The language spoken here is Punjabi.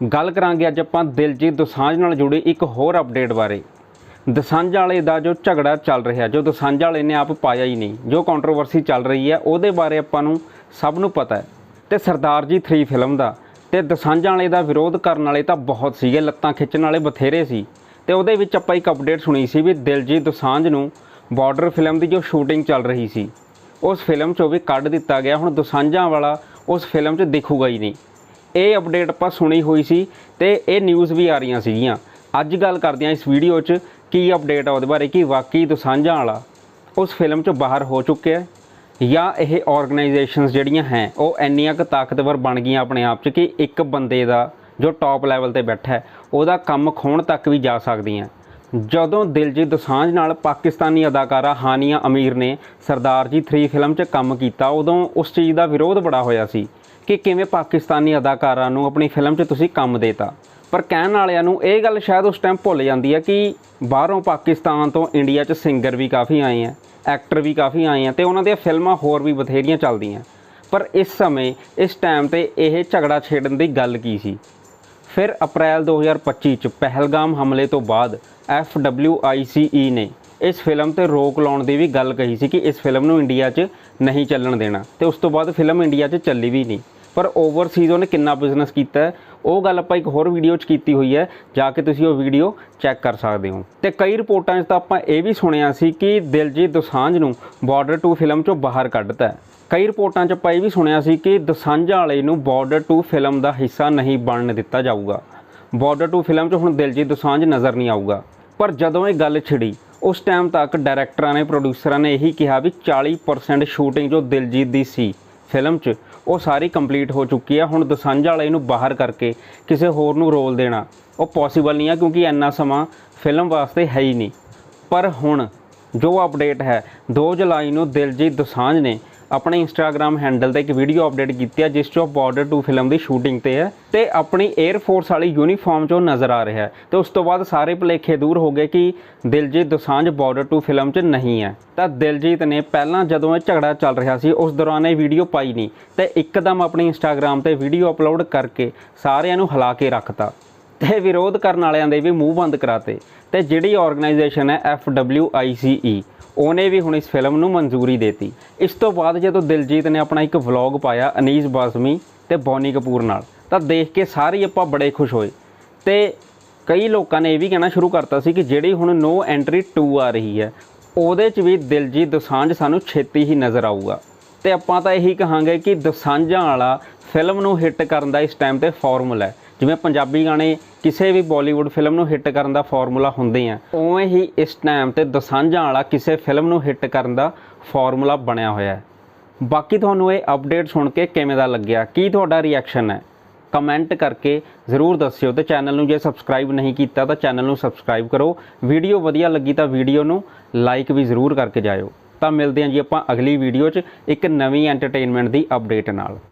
ਗੱਲ ਕਰਾਂਗੇ ਅੱਜ ਆਪਾਂ ਦਿਲਜੀਤ ਦੋਸਾਂਝ ਨਾਲ ਜੁੜੀ ਇੱਕ ਹੋਰ ਅਪਡੇਟ ਬਾਰੇ। ਦਸਾਂਝ ਵਾਲੇ ਦਾ ਜੋ ਝਗੜਾ ਚੱਲ ਰਿਹਾ, ਜੋ ਦਸਾਂਝ ਵਾਲੇ ਨੇ ਆਪ ਪਾਇਆ ਹੀ ਨਹੀਂ, ਜੋ ਕੰਟਰੋਵਰਸੀ ਚੱਲ ਰਹੀ ਹੈ, ਉਹਦੇ ਬਾਰੇ ਆਪਾਂ ਨੂੰ ਸਭ ਨੂੰ ਪਤਾ ਹੈ। ਤੇ ਸਰਦਾਰ ਜੀ 3 ਫਿਲਮ ਦਾ, ਤੇ ਦਸਾਂਝ ਵਾਲੇ ਦਾ ਵਿਰੋਧ ਕਰਨ ਵਾਲੇ ਤਾਂ ਬਹੁਤ ਸੀਗੇ, ਲੱਤਾਂ ਖਿੱਚਣ ਵਾਲੇ ਬਥੇਰੇ ਸੀ। ਤੇ ਉਹਦੇ ਵਿੱਚ ਆਪਾਂ ਇੱਕ ਅਪਡੇਟ ਸੁਣੀ ਸੀ ਵੀ ਦਿਲਜੀਤ ਦੋਸਾਂਝ ਨੂੰ ਬਾਰਡਰ ਫਿਲਮ ਦੀ ਜੋ ਸ਼ੂਟਿੰਗ ਚੱਲ ਰਹੀ ਸੀ, ਉਸ ਫਿਲਮ 'ਚੋਂ ਵੀ ਕੱਢ ਦਿੱਤਾ ਗਿਆ, ਹੁਣ ਦੋਸਾਂਝਾਂ ਵਾਲਾ ਉਸ ਫਿਲਮ 'ਚ ਦਿਖੂਗਾ ਹੀ ਨਹੀਂ। ਇਹ ਅਪਡੇਟ ਆਪਾਂ ਸੁਣੀ ਹੋਈ ਸੀ ਤੇ ਇਹ ਨਿਊਜ਼ ਵੀ ਆ ਰਹੀਆਂ ਸੀਗੀਆਂ। ਅੱਜ ਗੱਲ ਕਰਦੇ ਹਾਂ ਇਸ ਵੀਡੀਓ 'ਚ ਕੀ ਅਪਡੇਟ ਆ ਉਹਦੇ ਬਾਰੇ, ਕਿ ਵਾਕਈ ਦੋਸਾਂਝਾਂ ਵਾਲਾ? ਉਸ ਫਿਲਮ 'ਚੋਂ ਬਾਹਰ ਹੋ ਚੁੱਕਿਆ ਹੈ ਜਾਂ ਇਹ ਆਰਗੇਨਾਈਜੇਸ਼ਨਸ ਜਿਹੜੀਆਂ ਹੈ, ਉਹ ਇੰਨੀਆਂ ਕੁ ਤਾਕਤਵਰ ਬਣ ਗਈਆਂ ਆਪਣੇ ਆਪ 'ਚ ਕਿ ਇੱਕ ਬੰਦੇ ਦਾ ਜੋ ਟੌਪ ਲੈਵਲ ਤੇ ਬੈਠਾ ਹੈ, ਉਹਦਾ ਕੰਮ ਖੋਣ ਤੱਕ ਵੀ ਜਾ ਸਕਦੀਆਂ ਜਦੋਂ ਦਿਲਜੀਤ ਦੋਸਾਂਝ ਨਾਲ ਪਾਕਿਸਤਾਨੀ ਅਦਾਕਾਰਾ ਹਾਨੀਆ ਅਮੀਰ ਨੇ ਸਰਦਾਰ ਜੀ 3 ਫਿਲਮ 'ਚ ਕੰਮ ਕੀਤਾ, ਉਦੋਂ ਉਸ ਚੀਜ਼ ਦਾ ਵਿਰੋਧ ਬੜਾ ਹੋਇਆ ਸੀ। ਕਿ ਕਿਵੇਂ ਪਾਕਿਸਤਾਨੀ ਅਦਾਕਾਰਾਂ ਨੂੰ ਆਪਣੀ ਫਿਲਮ 'ਚ ਤੁਸੀਂ ਕੰਮ ਦੇਤਾ? ਪਰ ਕਹਿਣ ਵਾਲਿਆਂ ਨੂੰ ਇਹ ਗੱਲ ਸ਼ਾਇਦ ਉਸ ਟਾਈਮ ਭੁੱਲ ਜਾਂਦੀ ਹੈ ਕਿ ਬਾਹਰੋਂ ਪਾਕਿਸਤਾਨ ਤੋਂ ਇੰਡੀਆ 'ਚ ਸਿੰਗਰ ਵੀ ਕਾਫੀ ਆਏ ਆ ਐਕਟਰ ਵੀ ਕਾਫੀ ਆਏ ਆ ਤੇ ਉਹਨਾਂ ਦੀਆਂ ਫਿਲਮਾਂ ਹੋਰ ਵੀ ਬਥੇਰੀਆਂ ਚੱਲਦੀਆਂ ਪਰ ਇਸ ਸਮੇਂ, ਇਸ ਟਾਈਮ ਤੇ ਇਹ ਝਗੜਾ ਛੇੜਨ ਦੀ ਗੱਲ ਕੀ ਸੀ? ਫਿਰ ਅਪ੍ਰੈਲ 2025 ਚ ਪਹਿਲਗਾਮ ਹਮਲੇ ਤੋਂ ਬਾਅਦ FWICE ਨੇ ਇਸ ਫਿਲਮ ਤੇ ਰੋਕ ਲਾਉਣ ਦੀ ਵੀ ਗੱਲ ਕਹੀ ਸੀ ਕਿ ਇਸ ਫਿਲਮ ਨੂੰ ਇੰਡੀਆ 'ਚ ਨਹੀਂ ਚੱਲਣ ਦੇਣਾ ਤੇ ਉਸ ਤੋਂ ਬਾਅਦ ਫਿਲਮ ਇੰਡੀਆ 'ਚ ਚੱਲੀ ਵੀ ਨਹੀਂ। ਪਰ ਓਵਰਸੀਜ਼ ਉਹਨੇ ਕਿੰਨਾ ਬਿਜ਼ਨਸ ਕੀਤਾ ਉਹ ਗੱਲ ਆਪਾਂ ਇੱਕ ਹੋਰ ਵੀਡੀਓ 'ਚ ਕੀਤੀ ਹੋਈ ਹੈ। ਜਾ ਕੇ ਤੁਸੀਂ ਉਹ ਵੀਡੀਓ ਚੈੱਕ ਕਰ ਸਕਦੇ ਹੋ। ਤੇ ਕਈ ਰਿਪੋਰਟਾਂ 'ਚ ਤਾਂ ਆਪਾਂ ਇਹ ਵੀ ਸੁਣਿਆ ਸੀ ਕਿ ਦਿਲਜੀਤ ਦੋਸਾਂਝ ਨੂੰ ਬਾਰਡਰ 2 ਫਿਲਮ 'ਚੋਂ ਬਾਹਰ ਕੱਢਤਾ ਕਈ ਰਿਪੋਰਟਾਂ 'ਚ ਆਪਾਂ ਇਹ ਵੀ ਸੁਣਿਆ ਸੀ ਕਿ ਦਸਾਂਝਾ ਵਾਲੇ ਨੂੰ ਬਾਰਡਰ 2 ਫਿਲਮ ਦਾ ਹਿੱਸਾ ਨਹੀਂ ਬਣਨ ਦਿੱਤਾ ਜਾਊਗਾ। ਬਾਰਡਰ 2 ਫਿਲਮ 'ਚ ਹੁਣ ਦਿਲਜੀਤ ਦੋਸਾਂਝ ਨਜ਼ਰ ਨਹੀਂ ਆਊਗਾ। ਪਰ ਜਦੋਂ ਇਹ ਗੱਲ ਛਿੜੀ, ਉਸ ਟਾਈਮ ਤੱਕ ਡਾਇਰੈਕਟਰਾਂ ਨੇ ਪ੍ਰੋਡਿਊਸਰਾਂ ਨੇ ਇਹੀ ਕਿਹਾ ਵੀ 40% ਸ਼ੂਟਿੰਗ ਜੋ ਦਿਲਜੀਤ ਦੀ ਸੀ ਫਿਲਮ 'ਚ ਉਹ ਸਾਰੀ ਕੰਪਲੀਟ ਹੋ ਚੁੱਕੀ ਆ। ਹੁਣ ਦਸਾਂਝਾ ਵਾਲੇ ਨੂੰ ਬਾਹਰ ਕਰਕੇ ਕਿਸੇ ਹੋਰ ਨੂੰ ਰੋਲ ਦੇਣਾ, ਉਹ ਪੋਸੀਬਲ ਨਹੀਂ ਆ ਕਿਉਂਕਿ ਇੰਨਾ ਸਮਾਂ ਫਿਲਮ ਵਾਸਤੇ ਹੈ ਹੀ ਨਹੀਂ। ਪਰ ਹੁਣ ਜੋ ਅਪਡੇਟ ਹੈ 2 ਜੁਲਾਈ ਨੂੰ ਦਿਲਜੀਤ ਦਸਾਂਝ ਨੇ ਆਪਣੇ ਇੰਸਟਾਗ੍ਰam ਹੈਂਡਲ ਤੇ ਇੱਕ ਵੀਡੀਓ ਅਪਡੇਟ ਕੀਤੀ ਹੈ ਜਿਸ 'ਚ ਉਹ ਬਾਰਡਰ ਟੂ ਫਿਲਮ ਦੀ ਸ਼ੂਟਿੰਗ ਤੇ ਹੈ ਤੇ ਆਪਣੀ 에ਅਰ ਫੋਰਸ ਵਾਲੀ ਯੂਨੀਫਾਰਮ 'ਚ ਉਹ ਨਜ਼ਰ ਆ ਰਿਹਾ ਹੈ। ਤੇ ਉਸ ਤੋਂ ਬਾਅਦ ਸਾਰੇ ਭੁਲੇਖੇ ਦੂਰ ਹੋ ਗਏ ਕਿ Diljit Dosanjh border two film 'ਚ ਨਹੀਂ ਹੈ। ਤਾਂ ਦਿਲਜੀਤ ਨੇ ਪਹਿਲਾਂ ਜਦੋਂ ਇਹ ਝਗੜਾ ਚੱਲ ਰਿਹਾ ਸੀ, ਉਸ ਦੌਰਾਨ ਇਹ ਵੀਡੀਓ ਪਾਈ ਨਹੀਂ। ਤੇ ਇੱਕਦਮ ਆਪਣੀ ਇੰਸਟਾਗ੍ਰam ਤੇ ਵੀਡੀਓ ਅਪਲੋਡ ਕਰਕੇ ਸਾਰਿਆਂ ਨੂੰ ਹਿਲਾ ਕੇ ਰੱਖਤਾ। ਤੇ ਵਿਰੋਧ ਕਰਨ ਵਾਲਿਆਂ ਦੇ ਵੀ ਮੂੰਹ ਬੰਦ ਕਰਾਤੇ। ਤੇ ਜਿਹੜੀ ਆਰਗੇਨਾਈਜੇਸ਼ਨ ਹੈ FWICE ਉਹਨੇ ਵੀ ਹੁਣ ਇਸ ਫਿਲਮ ਨੂੰ ਮਨਜ਼ੂਰੀ ਦੇਤੀ। ਇਸ ਤੋਂ ਬਾਅਦ ਜਦੋਂ ਦਿਲਜੀਤ ਨੇ ਆਪਣਾ ਇੱਕ ਵਲੌਗ ਪਾਇਆ ਅਨੀਸ ਬਾਸਮੀ ਤੇ ਬੋਨੀ ਕਪੂਰ ਨਾਲ, ਤਾਂ ਦੇਖ ਕੇ ਸਾਰੇ ਆਪਾਂ ਬੜੇ ਖੁਸ਼ ਹੋਏ। ਤੇ ਕਈ ਲੋਕਾਂ ਨੇ ਇਹ ਵੀ ਕਹਿਣਾ ਸ਼ੁਰੂ ਕਰਤਾ ਸੀ ਕਿ ਜਿਹੜੀ ਹੁਣ ਨੋ ਐਂਟਰੀ 2 ਆ ਰਹੀ ਹੈ, ਉਹਦੇ 'ਚ ਵੀ ਦਿਲਜੀਤ ਦੋਸਾਂਝ ਸਾਨੂੰ ਛੇਤੀ ਹੀ ਨਜ਼ਰ ਆਊਗਾ। ਤੇ ਆਪਾਂ ਤਾਂ ਇਹੀ ਕਹਾਂਗੇ ਕਿ ਦੋਸਾਂਝਾਂ ਵਾਲਾ ਫਿਲਮ ਨੂੰ ਹਿੱਟ ਕਰਨ ਦਾ ਇਸ ਟਾਈਮ ਤੇ ਫਾਰਮੂਲਾ ਹੈ। ਜਿਵੇਂ ਪੰਜਾਬੀ ਗਾਣੇ ਕਿਸੇ ਵੀ ਬਾਲੀਵੁੱਡ ਫਿਲਮ ਨੂੰ ਹਿੱਟ ਕਰਨ ਦਾ ਫਾਰਮੂਲਾ ਹੁੰਦੇ ਆ, ਉਵੇਂ ਹੀ ਇਸ ਟਾਈਮ ਤੇ ਦਸਾਂਝਾਂ ਵਾਲਾ ਕਿਸੇ ਫਿਲਮ ਨੂੰ ਹਿੱਟ ਕਰਨ ਦਾ ਫਾਰਮੂਲਾ ਬਣਿਆ ਹੋਇਆ ਹੈ। ਬਾਕੀ ਤੁਹਾਨੂੰ ਇਹ ਅਪਡੇਟ ਸੁਣ ਕੇ ਕਿਵੇਂ ਦਾ ਲੱਗਿਆ, ਕੀ ਤੁਹਾਡਾ ਰਿਐਕਸ਼ਨ ਹੈ? ਕਮੈਂਟ ਕਰਕੇ ਜ਼ਰੂਰ ਦੱਸਿਓ ਤੇ ਚੈਨਲ ਨੂੰ ਜੇ ਸਬਸਕ੍ਰਾਈਬ ਨਹੀਂ ਕੀਤਾ ਤਾਂ ਚੈਨਲ ਨੂੰ ਸਬਸਕ੍ਰਾਈਬ ਕਰੋ। ਵੀਡੀਓ ਵਧੀਆ ਲੱਗੀ ਤਾਂ ਵੀਡੀਓ ਨੂੰ ਲਾਈਕ ਵੀ ਜ਼ਰੂਰ ਕਰਕੇ ਜਾਇਓ। ਤਾਂ ਮਿਲਦੇ ਹਾਂ ਜੀ ਆਪਾਂ ਅਗਲੀ ਵੀਡੀਓ 'ਚ ਇੱਕ ਨਵੀਂ ਐਂਟਰਟੇਨਮੈਂਟ ਦੀ ਅਪਡੇਟ ਨਾਲ।